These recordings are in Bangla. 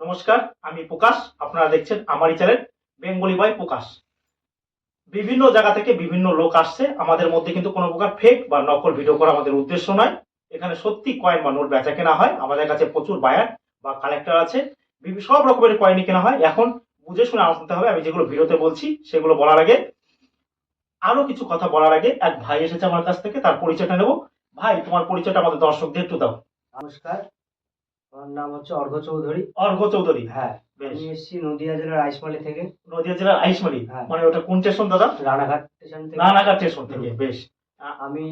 নমস্কার, আমি প্রকাশ, আপনারা দেখছেন আমারই চ্যানেল বেঙ্গলি বয় প্রকাশ। বিভিন্ন জায়গা থেকে বিভিন্ন লোক আসছে, আমাদের মধ্যে কিন্তু কোনো প্রকার ফেক বা নকল ভিডিও করা আমাদের উদ্দেশ্য নয়। এখানে সত্যি কয়েন বা নোট বেচা কেনা হয়, আমাদের কাছে প্রচুর বায়ার বা কালেক্টর আছে। সব রকমের কয়েনই কেনা হয়। এখন বুঝে শুনে আনতে হবে, আমি যেগুলো ভিডিওতে বলছি, সেগুলো বলার আগে, আরও কিছু কথা বলার আগে, এক ভাই এসেছে আমার কাছ থেকে, তার পরিচয়টা নেব। ভাই, তোমার পরিচয়টা আমাদের দর্শকদের একটু দাও। নমস্কার আমার নাম হচ্ছে অর্ঘ চৌধুরী। অর্ঘ চৌধুরী। হ্যাঁ আমি এসেছি নদিয়া জেলার আইসমালি থেকে। নদিয়া জেলার আইসমারি হ্যাঁ। মানে ওটা কোন স্টেশন দাদা? রানাঘাট স্টেশন থেকে। রানাঘাট স্টেশন থেকে বেশ। আমি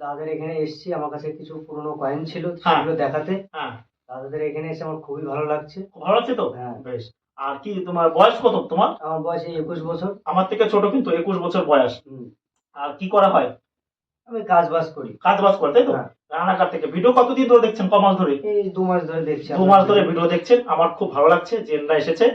দাদাদের এখানে এসেছি আমার কাছে কিছু পুরনো কয়েন ছিল হ্যাঁ। সেগুলো দেখাতে। হ্যাঁ। দাদাদের এখানে এসে আমার খুবই ভালো লাগছে। ভালো আছে তো? হ্যাঁ। বেশ। আর কি তোমার বয়স কত? তোমার? আমার বয়স এই একুশ বছর। আমার থেকে ছোট কিন্তু একুশ বছর বয়স। হুম। আর কি করা হয়? আমি কাজ বাজ করি। কাজ বাজ করে তাই তো? হ্যাঁ। রানাঘাট থেকে ভিডিও কতদিন ধরে দেখছেন? কমাল ধরে? এই দু মাস ধরে দেখছি দু মাস ধরে ভিডিও দেখছেন। আমার খুব ভালো লাগছে জেনরা এসেছে।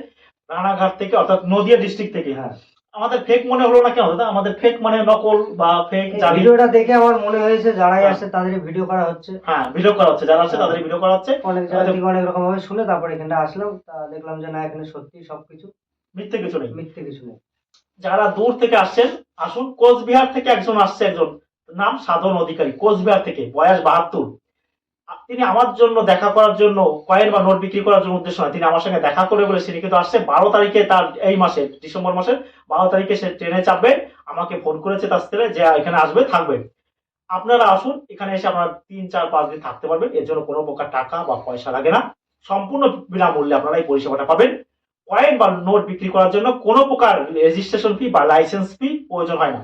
রানাঘাট থেকে অর্থাৎ নদিয়া ডিস্ট্রিক্ট থেকে। হ্যাঁ। আমাদের ফেক মনে হলো না কেন? দাদা আমাদের ফেক মানে নকল বা ফেক ভিডিওটা দেখে আমার মনে হয়েছে যারাই হ্যাঁ। আসছে তাদের ভিডিও করা হচ্ছে। হ্যাঁ ভিডিও করা হচ্ছে। যারা আছে হ্যাঁ। তাদের ভিডিও করা হচ্ছে। অনেক জায়গা থেকে অনেক রকম ভাবে শুনে তারপর এখানটা আসলাম। তা দেখলাম যে না এখানে সত্যি সবকিছু মিথ্যে কিছু নেই। মিথ্যে কিছু নেই। যারা দূর থেকে আসছেন আসুন। কোচবিহার থেকে একজন আসছে একজন। নাম সাধন অধিকারী, কোচবিহার থেকে, বয়স বাহাত্তর। তিনি আমার জন্য দেখা করার জন্য কয়েন বা নোট বিক্রি করার জন্য উদ্দেশ্য নয়। তিনি আমার সঙ্গে দেখা করে বলে তিনি কিন্তু আসছে। বারো তারিখে তার, এই মাসে, ডিসেম্বর মাসের বারো তারিখে সে ট্রেনে চাপবে, আমাকে ফোন করেছে তার ছেলে যে এখানে আসবে, থাকবে। আপনারা আসুন, এখানে এসে আপনারা তিন, চার, পাঁচ দিন থাকতে পারবেন। এর জন্য কোনো প্রকার টাকা বা পয়সা লাগে না। সম্পূর্ণ বিনামূল্যে আপনারা এই পরিষেবাটা পাবেন। কয়েন বা নোট বিক্রি করার জন্য কোনো প্রকার রেজিস্ট্রেশন ফি বা লাইসেন্স ফি প্রয়োজন হয় না।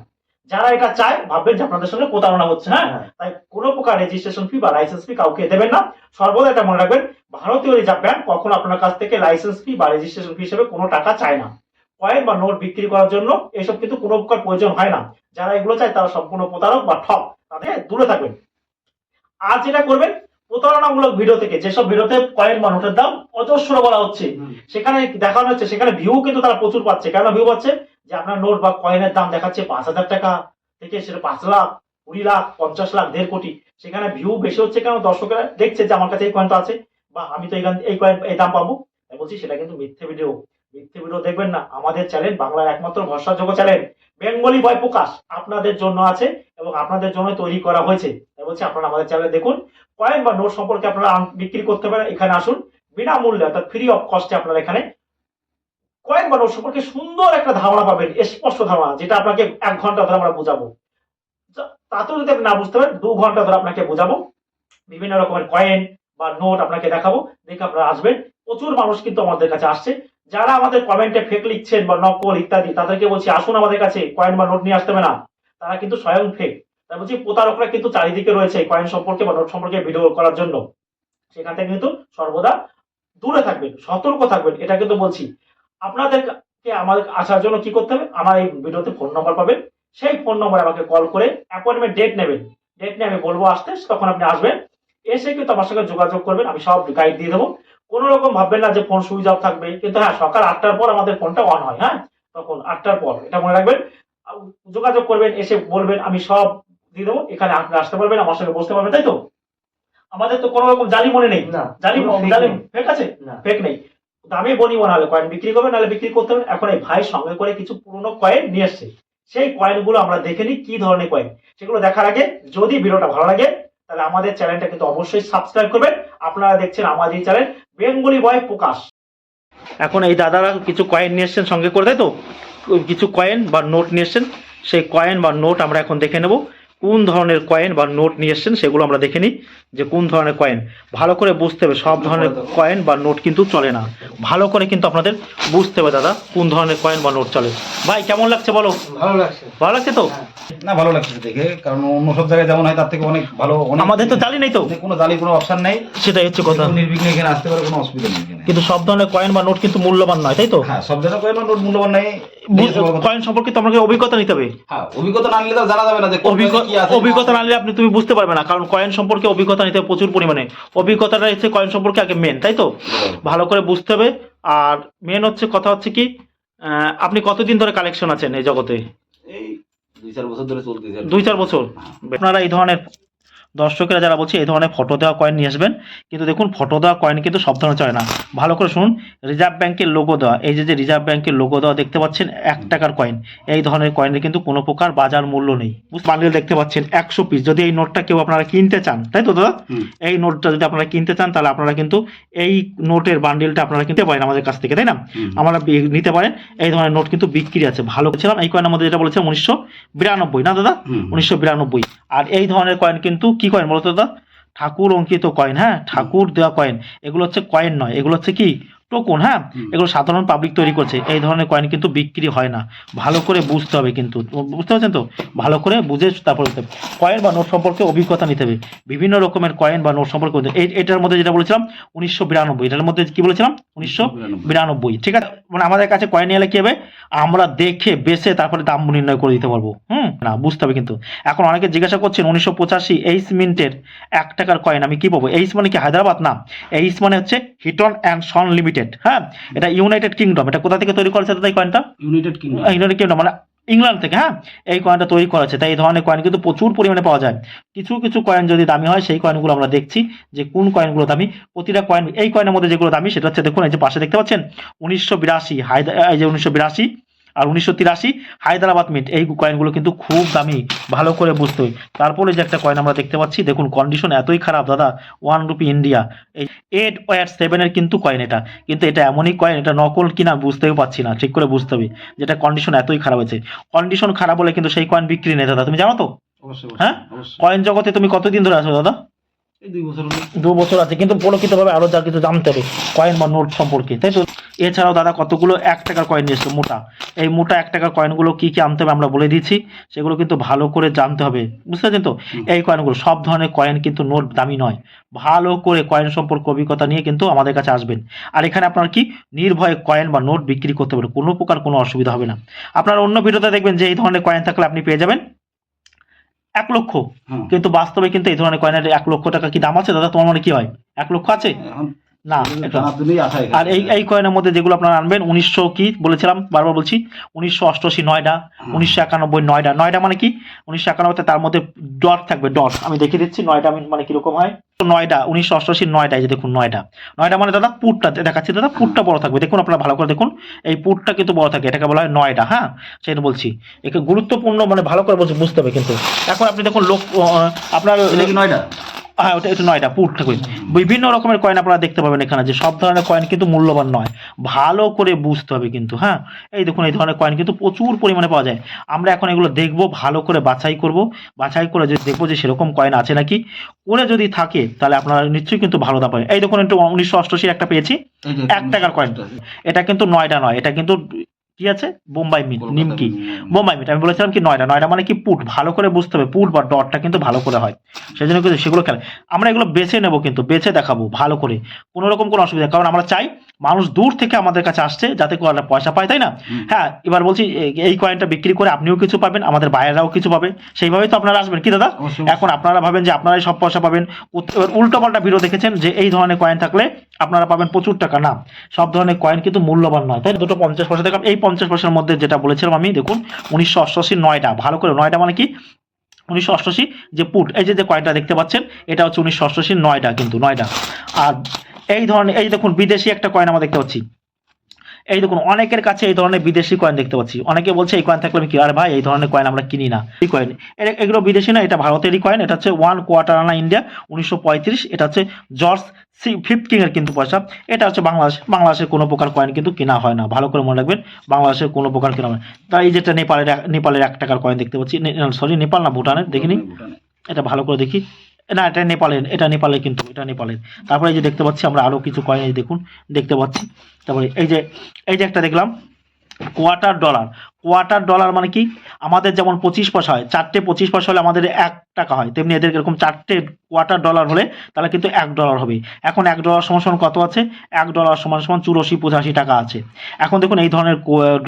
যারা এটা চায় ভাববেন যে আপনাদের সঙ্গে প্রতারণা হচ্ছে হ্যাঁ? হ্যাঁ। তাই কোনো প্রকার রেজিস্ট্রেশন ফি বা লাইসেন্স ফি কাউকে দেবেন না। সর্বদা এটা মনে রাখবেন ভারতীয় রিজার্ভ ব্যাংক কখনো আপনার কাছ থেকে লাইসেন্স ফি বা রেজিস্ট্রেশন ফি হিসেবে কোনো টাকা চায় না। কয়েন বা নোট বিক্রি করার জন্য এসব কিন্তু কোনো প্রকার প্রয়োজন হয় না। যারা এগুলো চায় তারা সম্পূর্ণ প্রতারক বা ঠক তাদের দূরে থাকবেন। আর যেটা করবেন প্রতারণামূলক ভিডিও থেকে যেসব ভিডিওতে কয়েন বা নোটের দাম অজস্র বলা হচ্ছে সেখানে দেখানো হচ্ছে সেখানে ভিউ কিন্তু তারা প্রচুর পাচ্ছে। কেন ভিউ পাচ্ছে? যে আপনার নোট বা কয়েনের দাম দেখাচ্ছে পাঁচ হাজার টাকা থেকে সেটা পাঁচ লাখ, কুড়ি লাখ, পঞ্চাশ লাখ, দেড় কোটি। সেখানে ভিউ বেশি হচ্ছে কেন? দর্শকেরা দেখছে যে আমার কাছে এই কয়েনটা আছে, বা আমি তো এইখান এই কয়েন এই দাম পাবো। তাই বলছি সেটা কিন্তু মিথ্যে ভিডিও মিথ্যে ভিডিও দেখবেন না। আমাদের চ্যানেল বাংলার একমাত্র ভরসাযোগ্য চ্যানেল বেঙ্গলি বয় প্রকাশ আপনাদের জন্য আছে এবং আপনাদের জন্য তৈরি করা হয়েছে। তাই বলছি আপনারা আমাদের চ্যানেলে দেখুন। কয়েন বা নোট সম্পর্কে আপনারা বিক্রি করতে পারেন। এখানে আসুন। বিনামূল্যে অর্থাৎ ফ্রি অফ কস্টে আপনারা এখানে কয়েন বা নোট সম্পর্কে সুন্দর একটা ধারণা পাবেন, স্পষ্ট ধারণা, যেটা আপনাকে এক ঘণ্টা ধরে আমরা বোঝাবো। তাতেও যদি আপনি না বুঝতে পারেন, দু ঘণ্টা ধরে আপনাকে বোঝাবো। বিভিন্ন রকমের কয়েন বা নোট আপনাকে দেখাবো, দেখে আপনারা আসবেন। প্রচুর মানুষ কিন্তু আমাদের কাছে আসছে। যারা আমাদের কমেন্টে ফেক লিখছেন বা নকল ইত্যাদি, তাদেরকে বলছি, আসুন আমাদের কাছে, কয়েন বা নোট নিয়ে আসতে হবে না। তারা কিন্তু স্বয়ং ফেক তাই বলছি, প্রতারকরা কিন্তু চারিদিকে রয়েছে কয়েন সম্পর্কে বা নোট সম্পর্কে ভিডিও করার জন্য। সেখান থেকে কিন্তু সর্বদা দূরে থাকবেন, সতর্ক থাকবেন, এটা কিন্তু বলছি। আপনাদেরকে আমাদের আসার জন্য কি করতে হবে? আমার এই ভিডিওতে ফোন নম্বর পাবেন। সেই ফোন নম্বরে আমাকে কল করে অ্যাপয়েন্টমেন্ট ডেট নেবেন। ডেট নিয়ে আমি বলব আসতে তখন আপনি আসবেন। এসে কিন্তু আমার সঙ্গে যোগাযোগ করবেন আমি সব গাইড দিয়ে দেবো। কোনো রকম ভাববেন না যে ফোন সুইচ অফ থাকবে। কিন্তু হ্যাঁ সকাল আটটার পর আমাদের ফোনটা অন হয় হ্যাঁ? তখন আটটার পর এটা মনে রাখবেন। যোগাযোগ করবেন এসে বলবেন আমি সব দিয়ে দেবো। এখানে আপনি আসতে পারবেন আমার সঙ্গে বসতে পারবেন তাই তো? আমাদের তো কোনো রকম জালি মনে নেই। না জালি জালি ফেক আছে? না। ফেক নেই। দামে বনিব নাহলে কয়েন বিক্রি করবে, নাহলে বিক্রি করতে হবে এখন এই ভাই সঙ্গে করে কিছু পুরনো কয়েন নিয়ে এসছে। সেই কয়েনগুলো আমরা দেখে নিই কি ধরনের কয়েন সেগুলো দেখার আগে যদি ভিডিওটা ভালো লাগে, তাহলে আমাদের চ্যানেলটা কিন্তু অবশ্যই সাবস্ক্রাইব করবেন। আপনারা দেখছেন আমাদের চ্যানেল বেঙ্গলি বয় প্রকাশ। এখন এই দাদারা কিছু কয়েন নিয়ে এসছেন সঙ্গে করে, তাই তো? কিছু কয়েন বা নোট নিয়ে এসছেন, সেই কয়েন বা নোট আমরা এখন দেখে নেব। কোন ধরনের কয়েন বা নোট নিয়ে এসছেন সেগুলো আমরা দেখে নিই যে কোন ধরনের কয়েন ভালো করে বুঝতে হবে সব ধরনের কয়েন বা নোট কিন্তু চলে না। ভালো করে কিন্তু আপনাদের বুঝতে হবে দাদা কোন ধরনের কয়েন বা নোট চলে। ভাই কেমন লাগছে বলো? ভালো লাগছে। ভালো লাগছে তো? হ্যাঁ। না ভালো লাগছে দেখে কারণ অন্য সব জায়গায় যেমন হয় তার থেকে অনেক ভালো আমাদের তো জালি নেই তো। কোনো জালি কোনো অপশন নেই। সেটাই হচ্ছে কথা। নির্বিঘ্নে এখানে আসতে পারে কোনো অসুবিধা নেই কিন্তু সব ধরনের কয়েন বা নোট কিন্তু মূল্যবান নয় তাই তো? হ্যাঁ সব জায়গায় কয়েন বা নোট মূল্যবান নেই। কয়েন সম্পর্কে তো আমাকে অভিজ্ঞতা নিতে হবে। হ্যাঁ অভিজ্ঞতা না নিলে তো জানা যাবে না যে কোন আছে। অভিজ্ঞতা না নিলে আপনি তুমি বুঝতে পারবে না কারণ কয়েন সম্পর্কে অভিজ্ঞতা নিতে প্রচুর পরিমাণে। অভিজ্ঞতাটা হচ্ছে কয়েন সম্পর্কে আগে মেন তাই তো? ভালো করে বুঝতে হবে। আর মেন হচ্ছে কথা হচ্ছে কি আহ, আপনি কতদিন ধরে কালেকশন আছেন এই জগতে? এই দুই চার বছর ধরে চলতেছে দুই চার বছর? আপনারা এই ধরনের দর্শকেরা যারা বলছে এই ধরনের ফটো দেওয়া কয়েন নিয়ে আসবেন কিন্তু দেখুন ফটো দেওয়া কয়েন কিন্তু সব ধরনের চলে না। ভালো করে শুনুন রিজার্ভ ব্যাংকের লোগো দেওয়া এই যে যে রিজার্ভ ব্যাংকের লোগো দেওয়া দেখতে পাচ্ছেন এক টাকার কয়েন এই ধরনের কয়েনের কিন্তু কোনো প্রকার বাজার মূল্য নেই। বান্ডেল দেখতে পাচ্ছেন একশো পিস যদি এই নোটটা কেউ আপনারা কিনতে চান তাই তো দাদা? এই নোটটা যদি আপনারা কিনতে চান তাহলে আপনারা কিন্তু এই নোটের বান্ডেলটা আপনারা কিনতে পারেন আমাদের কাছ থেকে তাই না? আমরা নিতে পারেন এই ধরনের নোট কিন্তু বিক্রি আছে ভালো। ছিলাম এই কয়েন আমাদের যেটা বলেছিলাম উনিশশো বিরানব্বই না দাদা? উনিশশো বিরানব্বই। আর এই ধরনের কয়েন কিন্তু কি কয়েন বলতো দাদা? ঠাকুর অঙ্কিত কয়েন হ্যাঁ? ঠাকুর দেওয়া কয়েন এগুলো হচ্ছে কয়েন নয়। এগুলো হচ্ছে কি? টোকন হ্যাঁ? এগুলো সাধারণ পাবলিক তৈরি করছে। এই ধরনের কয়েন কিন্তু বিক্রি হয় না। ভালো করে বুঝতে হবে কিন্তু। বুঝতে পারছেন তো? ভালো করে বুঝে তারপর কয়েন বা নোট সম্পর্কে অভিজ্ঞতা নিতে হবে। বিভিন্ন রকমের কয়েন বা নোট সম্পর্কে এই এটার মধ্যে যেটা বলেছিলাম উনিশশো বিরানব্বই। এটার মধ্যে কি বলেছিলাম? উনিশশো বিরানব্বই। ঠিক আছে? মানে আমাদের কাছে কয়েন এলে কি হবে? আমরা দেখে বেছে তারপরে দাম নির্ণয় করে দিতে পারব। হুম? না বুঝতে হবে কিন্তু। এখন অনেকে জিজ্ঞাসা করছেন উনিশশো পঁচাশি এইস মিনিটের এক টাকার কয়েন আমি কি পাবো? এইস মানে কি হায়দ্রাবাদ? না। এইস মানে হচ্ছে হিটন অ্যান্ড সন লিমিটেড হ্যাঁ? এটা ইউনাইটেড কিংডম এটা কোথা থেকে তৈরি করেছে তাই কয়েনটা ইউনাইটেড কিংডম ইউনাইটেড কিংডম মানে ইংল্যান্ড থেকে হ্যাঁ? এই কয়েনটা তৈরি করা আছে তাই এই ধরনের কয়েন কিন্তু প্রচুর পরিমাণে পাওয়া যায়। কিছু কিছু কয়েন যদি দামি হয় সেই কয়েনগুলো আমরা দেখছি যে কোন কয়েনগুলো দামি প্রতিটা কয়েন এই কয়েনের মধ্যে যেগুলো দামি সেটা হচ্ছে দেখুন এই যে পাশে দেখতে পাচ্ছেন উনিশশো বিরাশি হায়দ্রা এই যে উনিশশো বিরাশি আর উনিশশো তিরাশি হায়দ্রাবাদ মিট এই কয়েনগুলো কিন্তু খুব দামি ভালো করে বুঝতে। হয় তারপরে যে একটা কয়েন আমরা দেখতে পাচ্ছি দেখুন কন্ডিশন এতই খারাপ দাদা ওয়ান রুপি ইন্ডিয়া এই এইট ওয়ার সেভেনের কিন্তু কয়েন এটা। কিন্তু এটা এমনই কয়েন এটা নকল কিনা বুঝতেও পারছি না ঠিক করে বুঝতে হবে যেটা কন্ডিশন এতই খারাপ হয়েছে কন্ডিশন খারাপ হলে কিন্তু সেই কয়েন বিক্রি নেই দাদা তুমি জানো তো? হ্যাঁ? কয়েন জগতে তুমি কতদিন ধরে আছো দাদা? এই দুই বছর দু বছর আছে কিন্তু প্রকৃতভাবে আরও যা কিছু জানতে হবে কয়েন বা নোট সম্পর্কে তাই তো? এছাড়াও দাদা কতগুলো এক টাকার কয়েন নিয়ে এসছো মোটা? এই মোটা এক টাকার কয়েনগুলো কি কি আনতে হবে আমরা বলে দিচ্ছি সেগুলো কিন্তু ভালো করে জানতে হবে বুঝতে পারছেন তো। এই কয়েনগুলো সব ধরনের কয়েন কিন্তু নোট দামি নয় ভালো করে কয়েন সম্পর্কে অভিজ্ঞতা নিয়ে কিন্তু আমাদের কাছে আসবেন। আর এখানে আপনার কি নির্ভয়ে কয়েন বা নোট বিক্রি করতে পারবেন কোনো প্রকার কোনো অসুবিধা হবে না। আপনার অন্য ভিডিওতে দেখবেন যে এই ধরনের কয়েন থাকলে আপনি পেয়ে যাবেন। এক লক্ষ। হ্যাঁ। কিন্তু বাস্তবে কিন্তু এই ধরনের কয়েনের এক লক্ষ টাকা কি দাম আছে? দাদা তোমার মনে কি হয়? এক লক্ষ আছে? না। আর এই এই কয়েনের মধ্যে যেগুলো আপনারা আনবেন উনিশশো কি বলেছিলাম বারবার বলছি উনিশশো অষ্টআশি নয়ডা উনিশশো একানব্বই নয়ডা। নয়ডা মানে কি? উনিশশো একানব্বইতে তার মধ্যে ডট থাকবে ডট। আমি দেখিয়ে দিচ্ছি নয়ডা মানে কীরকম হয়? তো নয়ডা উনিশশো অষ্টআশি এই যে দেখুন নয়ডা। নয়ডা মানে দাদা পুটটা দেখাচ্ছি দাদা পুটটা বড় থাকবে। দেখুন আপনারা ভালো করে দেখুন এই পুটটা কিন্তু বড় থাকে এটাকে বলা হয় নয়ডা হ্যাঁ? সেটা বলছি। একে গুরুত্বপূর্ণ মানে ভালো করে বলছি বুঝতে হবে কিন্তু। এখন আপনি দেখুন লোক আপনার নয়টা হ্যাঁ ওটা এটা নয়টা পুট থাকবে বিভিন্ন রকমের কয়েন আপনারা দেখতে পাবেন এখানে যে সব ধরনের কয়েন কিন্তু মূল্যবান নয়। ভালো করে বুঝতে হবে কিন্তু হ্যাঁ? এই দেখুন এই ধরনের কয়েন কিন্তু প্রচুর পরিমাণে পাওয়া যায়। আমরা এখন এগুলো দেখব ভালো করে বাছাই করব। বাছাই করে যদি দেখব যে সেরকম কয়েন আছে নাকি করে যদি থাকে তাহলে আপনারা নিশ্চয়ই কিন্তু ভালো দাম পাবেন। এই দেখুন একটু উনিশশো অষ্টআশির একটা পেয়েছি এক টাকার কয়েন। এটা কিন্তু নয়টা নয় এটা কিন্তু কি আছে? বোম্বাই মিট নিমকি। বোম্বাই মিট আমি বলেছিলাম কি নয়টা নয়টা মানে কি পুট ভালো করে বুঝতে হবে পুট বা ডটটা কিন্তু ভালো করে হয়। সেই জন্য কিন্তু সেগুলো খেলে আমরা এগুলো বেছে নেব কিন্তু বেছে দেখাবো ভালো করে। কোনো রকম কোনো অসুবিধা। কারণ আমরা চাই মানুষ দূর থেকে আমাদের কাছে আসছে যাতে করে পয়সা পায় তাই না? হ্যাঁ এবার বলছি এই কয়েনটা বিক্রি করে আপনিও কিছু পাবেন আমাদের বাইরেরাও কিছু পাবে। সেইভাবেই তো আপনারা আসবেন কি দাদা? এখন আপনারা ভাবেন যে আপনারাই সব পয়সা পাবেন। উল্টো পাল্টা ভিডিও দেখেছেন যে এই ধরনের কয়েন থাকলে আপনারা পাবেন প্রচুর টাকা। না সব ধরনের কয়েন কিন্তু মূল্যবান নয় তাই দুটো পঞ্চাশ পয়সা দেখলাম এই পঞ্চাশ পয়সার মধ্যে যেটা বলেছিলাম আমি দেখুন উনিশশো অষ্টআশি নয়টা ভালো করে নয়টা মানে কি? উনিশশো অষ্টআশি যে পুট এই যে যে কয়েনটা দেখতে পাচ্ছেন এটা হচ্ছে উনিশশো অষ্টআশি নয়টা কিন্তু নয়টা। আর এই ধরনের এই দেখুন বিদেশি একটা কয়েন আমরা দেখতে পাচ্ছি। এই দেখুন অনেকের কাছে এই ধরনের বিদেশি কয়েন দেখতে পাচ্ছি। অনেকে বলছে এই কয়েন থাকলে আমি কি আর ভাই এই ধরনের কয়েন আমরা কিনি না। এই কয়েন এগুলো বিদেশি না এটা ভারতেরই কয়েন এটা হচ্ছে ওয়ান কোয়ার্টার আনা ইন্ডিয়া উনিশশো পঁয়ত্রিশ এটা হচ্ছে জর্জ সি ফিফটিং এর কিন্তু পয়সা। এটা হচ্ছে বাংলাদেশ বাংলাদেশের কোনো প্রকার কয়েন কিন্তু কেনা হয় না। ভালো করে মনে রাখবেন বাংলাদেশের কোনো প্রকার কেনা হয়। তাই এই যেটা নেপালের নেপালের এক টাকার কয়েন দেখতে পাচ্ছি সরি নেপাল না ভুটানের দেখিনি? এটা ভালো করে দেখি। না, এটা নেপালের এটা নেপালের কিন্তু, এটা নেপালের। তারপরে এই যে দেখতে পাচ্ছি আমরা আরও কিছু কয়েন দেখুন, দেখতে পাচ্ছি। তারপরে এই যে এই যে একটা দেখলাম কোয়ার্টার ডলার কোয়ার্টার ডলার মানে কি? আমাদের যেমন পঁচিশ পয়সা হয়, চারটে পঁচিশ পয়সা হলে আমাদের এক টাকা হয়, তেমনি এদের এরকম চারটে কোয়ার্টার ডলার হলে তাহলে কিন্তু এক ডলার হবে। এখন এক ডলার সমান সমান কত আছে? এক ডলার সমান সমান চুরাশি পঁচাশি টাকা আছে। এখন দেখুন এই ধরনের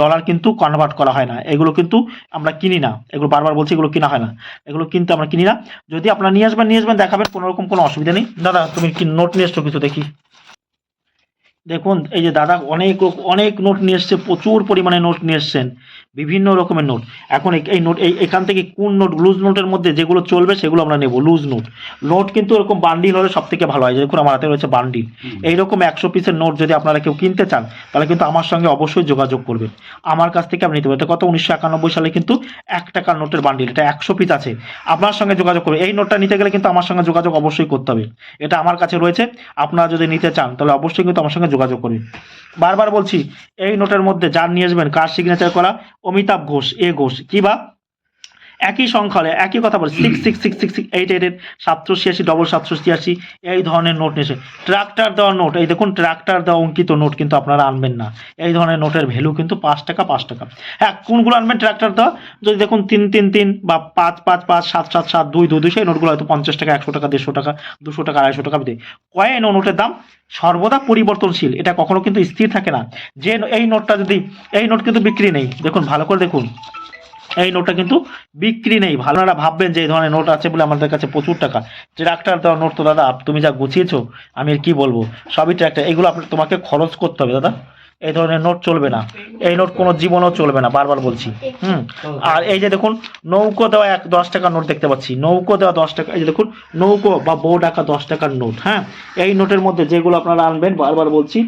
ডলার কিন্তু কনভার্ট করা হয় না। এগুলো কিন্তু আমরা কিনি না। এগুলো বারবার বলছি, এগুলো কিনা হয় না। এগুলো কিন্তু আমরা কিনি না। যদি আপনারা নিয়ে আসবেন নিয়ে আসবেন, দেখাবেন, কোনো রকম কোনো অসুবিধা নেই। দাদা, তুমি কি নোট নিয়ে এসছো কিছু দেখি? দেখুন এই যে দাদা অনেক অনেক নোট নিয়ে এসছে প্রচুর পরিমাণে নোট নিয়ে এসছেন। বিভিন্ন রকমের নোট এখন এই- নোট এই এখান থেকে কোন নোট লুজ নোটের মধ্যে যেগুলো চলবে সেগুলো আমরা নেব লুজ নোট নোট কিন্তু এরকম বান্ডিল হলে সব থেকে ভালো হয়। যেরকম আমার হাতে রয়েছে বান্ডিল এইরকম একশো পিসের নোট যদি আপনারা কেউ কিনতে চান তাহলে কিন্তু আমার সঙ্গে অবশ্যই যোগাযোগ করবেন। আমার কাছ থেকে আপনি নিতে পারেন। কত উনিশশো একানব্বই সালে কিন্তু এক টাকার নোটের বান্ডিল এটা একশো পিস আছে। আপনার সঙ্গে যোগাযোগ করবে এই নোটটা নিতে গেলে কিন্তু আমার সঙ্গে যোগাযোগ অবশ্যই করতে হবে। এটা আমার কাছে রয়েছে। আপনারা যদি নিতে চান তাহলে অবশ্যই কিন্তু আমার সঙ্গে যোগাযোগ করবেন। বারবার বলছি এই নোটের মধ্যে যার নিয়ে আসবেন কার সিগনেচার করা অমিতাভ ঘোষ এ ঘোষ। কি বা? একই সংখ্যা একই কথা বলে six six six six six eight eight eight সাতশো ছিয়াশি ডবল সাতশো ছিয়াশি, এই ধরনের নোট নিয়েছে। ট্রাক্টার দেওয়া নোট এই দেখুন ট্রাক্টার দেওয়া অঙ্কিত নোট কিন্তু আপনারা আনবেন না। এই ধরনের নোটের ভ্যালু কিন্তু পাঁচ টাকা পাঁচ টাকা। হ্যাঁ কোনগুলো আনবেন ট্রাক্টার দেওয়া? যদি দেখুন তিন তিন তিন বা পাঁচ পাঁচ পাঁচ, সাত সাত সাত, দুই দুই দুই, সেই নোটগুলো হয়তো পঞ্চাশ টাকা, একশো টাকা, দেড়শো টাকা, দুশো টাকা, আড়াইশো টাকা দিয়ে কয়েন ও নোটের দাম? সর্বদা পরিবর্তনশীল। এটা কখনো কিন্তু স্থির থাকে না। যে এই নোটটা যদি, এই নোট কিন্তু বিক্রি নেই। দেখুন, ভালো করে দেখুন। এই নোটটা কিন্তু বিক্রি নেই। ভালো আপনারা ভাববেন যে এই ধরনের নোট আছে বলে আমাদের কাছে প্রচুর টাকা। ট্রাক্টর দেওয়া নোট তো দাদা তুমি যা গুছিয়েছো, আমি আর কি বলব? সবই ট্রাক্টর এগুলো আপনার তোমাকে খরচ করতে হবে, দাদা। এই ধরনের নোট চলবে না। এই নোট কোনো জীবনেও চলবে না, বারবার বলছি। হুম? আর এই যে দেখুন, নৌকো দেওয়া এক দশ টাকার নোট দেখতে পাচ্ছি। নৌকো দেওয়া দশ টাকা এই যে দেখুন, নৌকো বা বউ টাকা দশ টাকার নোট হ্যাঁ? এই নোটের মধ্যে যেগুলো আপনারা আনবেন, বারবার বলছি।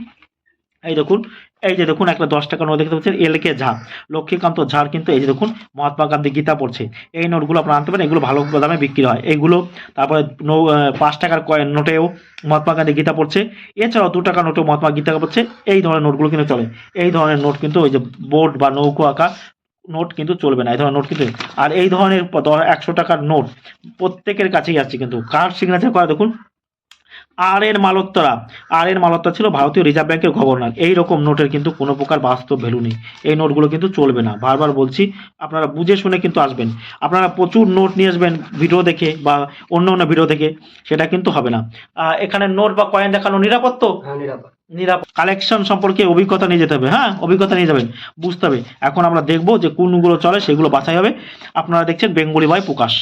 এই দেখুন এই যে দেখুন, একটা দশ টাকা নোট দেখতে পাচ্ছেন এল কে ঝা লক্ষ্মীকান্ত ঝাড় কিন্তু এই যে দেখুন, মহাত্মা গান্ধী গীতা পড়ছে। এই নোটগুলো আপনারা আনতে পারেন, এগুলো ভালো দামে বিক্রি হয়। এইগুলো তারপরে পাঁচ টাকার কয়েন নোটেও মহাত্মা গান্ধী গীতা পড়ছে। এছাড়াও দু টাকা নোটেও মহাত্মা গীতা পড়ছে। এই ধরনের নোটগুলো কিন্তু চলে। এই ধরনের নোট কিন্তু ওই যে বোর্ড বা নৌকো আঁকা নোট কিন্তু চলবে না। এই ধরনের নোট কিন্তু আর এই ধরনের একশো টাকার নোট প্রত্যেকের কাছেই আছে কিন্তু। কার সিগনেচার করা দেখুন আর এর মালোত্তরা আর এর মালোত্তরা ছিল ভারতীয় রিজার্ভ ব্যাংকের গভর্নর। এই রকম নোটের কিন্তু কোনো প্রকার বাস্তব ভ্যালু নেই। এই নোটগুলো কিন্তু চলবে না। বারবার বলছি আপনারা বুঝে শুনে কিন্তু আসবেন। আপনারা প্রচুর নোট নিয়ে আসবেন ভিডিও দেখে বা অন্য অন্য ভিডিও দেখে। সেটা কিন্তু হবে না। এখানে নোট বা কয়েন দেখানো নিরাপদ তো? হ্যাঁ নিরাপদ। নিরাপদ। কালেকশন সম্পর্কে অভিজ্ঞতা নিয়ে যেতে হবে। হ্যাঁ অভিজ্ঞতা নিয়ে যাবেন। বুঝতে হবে। এখন আমরা দেখব যে কোনগুলো চলে সেগুলো বাছাই হবে। আপনারা দেখছেন বেঙ্গলি বাই প্রকাশ।